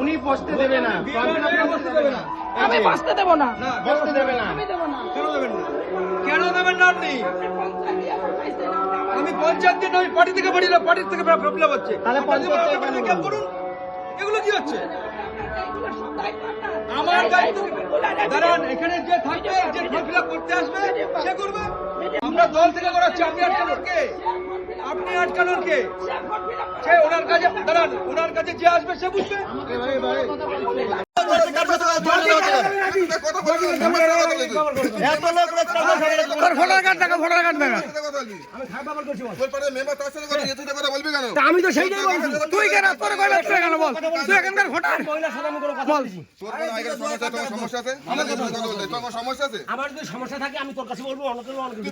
উনি বসতে দেবে না। আমি বাঁচতে দেবো না। বসতে দেবে না। আমি দেবো না। কেন দেবেন না? কেন দেবেন না আপনি? আমি পঞ্চায়েত দিন ওই পার্টি থেকে বাড়ি পার্টি থেকে প্রবলেম হচ্ছে। তাহলে পঞ্চায়েত করুন? এগুলো কি হচ্ছে। আমার দায়িত্ব দাঁড়ান এখানে যে থাকবে যে ফর্ম করতে আসবে সে করবে? আমরা দল থেকে করাচ্ছি আপনি আটকানোর কে আপনি আটকানোর কে সে ওনার কাছে দাঁড়ান ওনার কাছে যে আসবে সে বুঝবে। ভোটার কার্ড দেখা ভোটার কার্ড দেখা। আমি তো সেইটাই বলছি। তুই কেন তোর কয় লাগছে কেন বল? তুই এখানকার ভোটার? বল। সমস্যা আছে? আমার যদি সমস্যা থাকে আমি তোর কাছে বলব অনেকে অনেকে তুই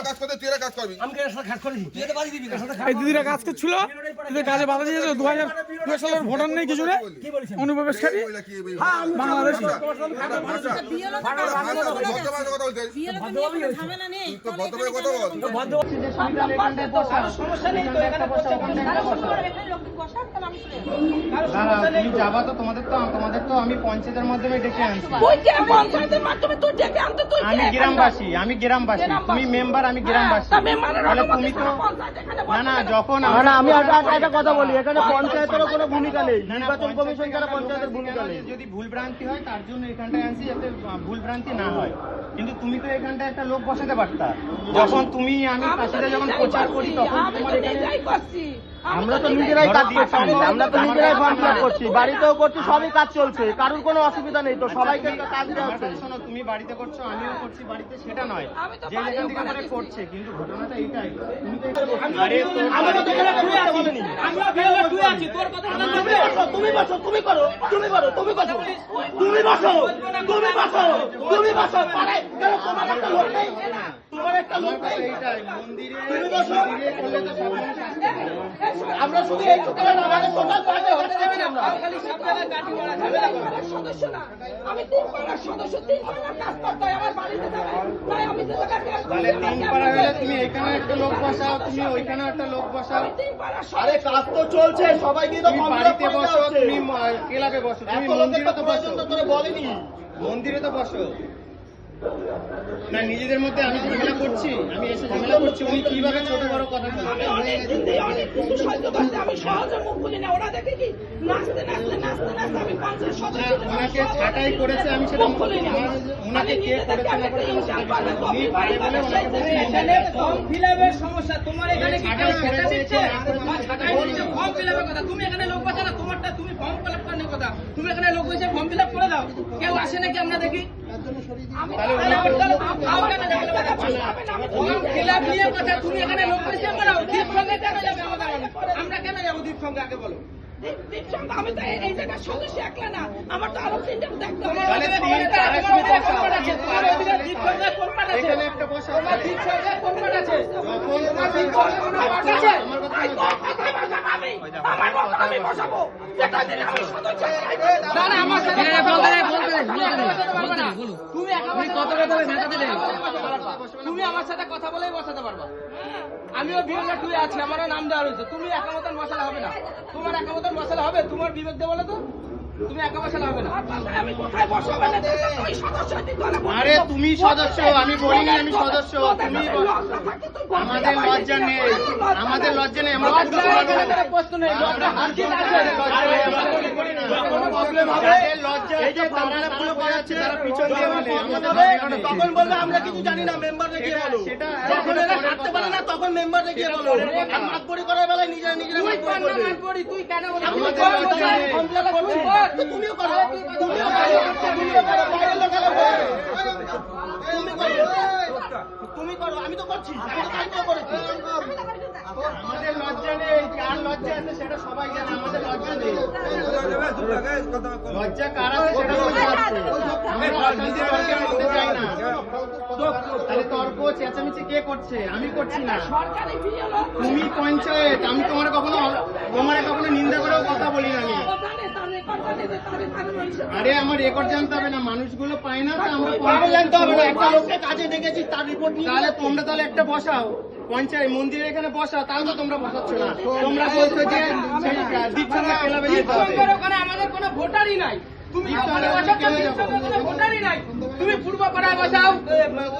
কাজ করতে তুই কাজ করবি। আমি কেন সাথে কাজ করেছি। তুই তো বাড়ি দিবি এই দিদিরা কাজ করছিল কাজে বাধা দিয়েছে দু হাজার দু সালের ভোটার নেই কিছু অনুপ্রবেশকারী। এই- বাংলাদেশি। কথা কথা সমস্যা নেই তো এখানে যাবা তো তোমাদের তো তোমাদের তো আমি পঞ্চায়েতের মাধ্যমে ডেকে আনছি তুই কে পঞ্চায়েতের মাধ্যমে তুই ডেকে আনতে তুই আমি গ্রামবাসী আমি গ্রামবাসী। তুমি মেম্বার আমি গ্রামবাসী তাহলে তুমি তো না না যখন আমি একটা- একটা- একটা কথা বলি, এখানে পঞ্চায়েত- কোনো ভূমিকা নেই। নির্বাচন কমিশন পঞ্চায়েতের ভূমিকা নেই। যদি ভুল ভ্রান্তি হয় তার জন্য এখানটায় আনছি যাতে আহ, ভুল ভ্রান্তি না হয় কিন্তু তুমি তো এখানটায় একটা লোক বসাতে পারতা যখন তুমি আমি কাশিতে যখন প্রচার করি তখন তোমার এখানে করছি। আমরা তো নিজেরাই কাজ করছি। আমরা তো নিজেরাই ফর্ম ফিল করছি। বাড়িতেও করছি সবই কাজ চলছে কারোর কোনো অসুবিধা নেই তো সবাইকে আচ্ছা, কাজ দেওয়া হচ্ছে। শোনো তুমি বাড়িতে করছ আমিও করছি বাড়িতে সেটা নয়। যে যেখান থেকে করে করে করছে কিন্তু ঘটনাটা এইটাই। তুমি তো আরে আমরা তো এখানে শুয়ে আছি। আমরা বেরোলে তুই আছিস, তোর কথা বলা তুমি? বসো, তুমি করো তুমি করো তুমি বসো। তুমি বসো তুমি বসো পাড়ায় কেন তোমার একটা লোক নেই তোমার একটা লোক আমার কথা নেই এইটাই মন্দিরে তুমি বসো। মন্দিরে করলে তো সব মানুষ আসতে পারে। আমরা শুধু এই চুক্তি আমাদের টোটাল পার্টি হচ্ছে আমরা। খালি সব জায়গায় গাড়ি যাবে না। সদস্য না। আমি তিন পাড়ার সদস্য, তিন পাড়ার কাজ করতে আমার বাড়িতে যাবে। তাই আমি যে জায়গায় কাজ করি, তাহলে তিন পাড়া হলে তুমি এখানে একটা লোক বসাও তুমি ওইখানে একটা লোক বসাও। আরে কাজ তো চলছে সবাই কিন্তু তুমি বাড়িতে বসো তুমি ম- ক্লাবে বসো তুমি মন্দিরে বসো। তো বলেনি। মন্দিরে তো বসো। না নিজেদের মধ্যে আমি ঝামেলা করছি আমি এসে ঝামেলা করছি উনি কীভাবে ছোট বড় কথা আমি অনেক অনেক কিছু সহ্য করছি। আমি সহজে মুখ খুলি না। ওরা দেখে কি? নাচতে নাচতে নাচতে নাচতে আমি সদস্য ওনাকে ছাঁটাই করেছে আমি সেটা মুখ খুলি না। ওনাকে কে করেছে না করেছে আমি সেটা উনি বলে ওনাকে বলছি, এখানে ফর্ম ফিল সমস্যা তোমার এখানে কি ছাঁটাই কেউ সেটা দিচ্ছে দিচ্ছে ফর্ম কথা। তুমি এখানে লোক বসে না তোমারটা তুমি ফর্ম ফিল আপ করার কথা। তুমি এখানে লোক বসে ফর্ম ফিল আপ করে দাও। কেউ আসে নাকি আমরা দেখি? তুমি এখানে লোক বসে আমরা দ্বীপ সঙ্গে কেন যাবে আমাদের আমরা কেন যাব দ্বীপ সঙ্গে আগে বলো? আমি তো এই- জায়গার সদস্য একলা না। আমার তো আরও তিনটে দেখতে হবে? আমার না। তুমি পারবে তুমি আমার সাথে কথা বলেই বসাতে পারবা। আমিও বিবেক টুয়ে আছি আমারও নাম দেওয়া রয়েছে। তুমি একা মতন বসালে হবে না। তোমার একা মতন বসালে হবে? তোমার বিবেক বলো তো। তুমি একা বসালে হবে না। আমি কোথায় বসাবো না তুই সদস্য তুই দলে বসবি। আরে তুমি সদস্য আমি বলিনি আমি সদস্য। তুমি কাছে লজ্জা থাকে, তুই বলবি আমাদের লজ্জা নেই। আমাদের লজ্জা নেই। আমরা প্রশ্ন লজ্জা তখন বলবে আমরা কিছু জানি না মেম্বার রেখে বলো যখন এরা কাটতে পারে না তখন মেম্বার সেটা বলো আর মাতবরি করার বেলায় নিজেরা তুমি করো আমি তো করছি। আমাদের লজ্জা নেই। লজ্জা আছে সেটা সবাই জানে আমাদের লজ্জা নেই। লজ্জা কার সেটা সবাই জানে আমরা অশান্তি তর্কের মধ্যে যাই না। তাহলে তর্ক চেঁচামেচি কে করছে? আমি করছি না। তুমি পঞ্চায়েত আমি তোমার কখনো তোমার কখনো নিন্দা করেও কথা বলি না। আরে আমার রেকর্ড জানতে হবে না মানুষগুলো পায় না তো আমরা জানতে হবে না একটা লোককে কাজে দেখেছি তার রিপোর্ট নিয়ে তাহলে তোমরা তাহলে একটা বসাও। পঞ্চায়েত মন্দিরের এখানে বসা তাও তো তোমরা বসাচ্ছ না। তোমরা বলছো যে সেই দীপসঙ্গের ক্লাবে যেতে হবে। আমাদের কোনো ভোটারই নাই। তুমি ওখানে বসাচ্ছ দীপঙ্কর কোনো ভোটারই নাই। তুমি পূর্ব পাড়ায় বসাও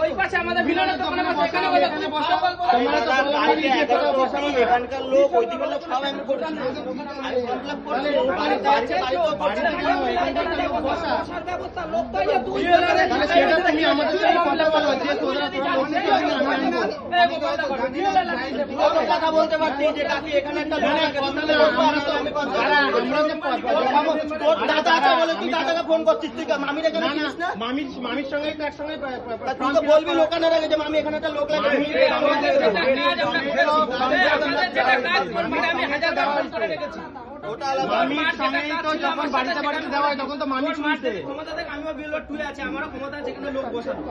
ওই পাশে আমাদের মিলনের দোকানে বসো এখানে বসো তুমি বসো তোমরা তো বলাবলি যে কোথাও বসানো এখানকার লোক ওইদিকের লোক সব আমি করছি। সেটা তুমি আমাদের সাথে কথা বলো যে আনব কত কথা বলতে পারছি যে কাকি এখানে একটা দাদা আছে বলে তুই দাদাকে ফোন করছিস তুই? মামির এখানে চিনিস না মামির মামির সঙ্গেই তো একসঙ্গে তুই তো বলবি লোকানের আগে যে মামি এখানে একটা লোক লাগে আমি হাজার করে রেখেছি। ওটা আলাদা। মামির সঙ্গেই তো যখন বাড়িতে বাড়িতে দেওয়া হয় তখন তো মামি শুনছে ক্ষমতা থেকে আমিও বিএলও টুয়ে আছে আমারও ক্ষমতা আছে কিন্তু লোক বসানো।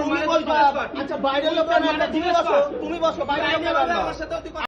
তুমি বলবা আচ্ছা বাইরের লোক একটা তুমি বসো তুমি বসো বাইরের লোক আমার সাথেও তুই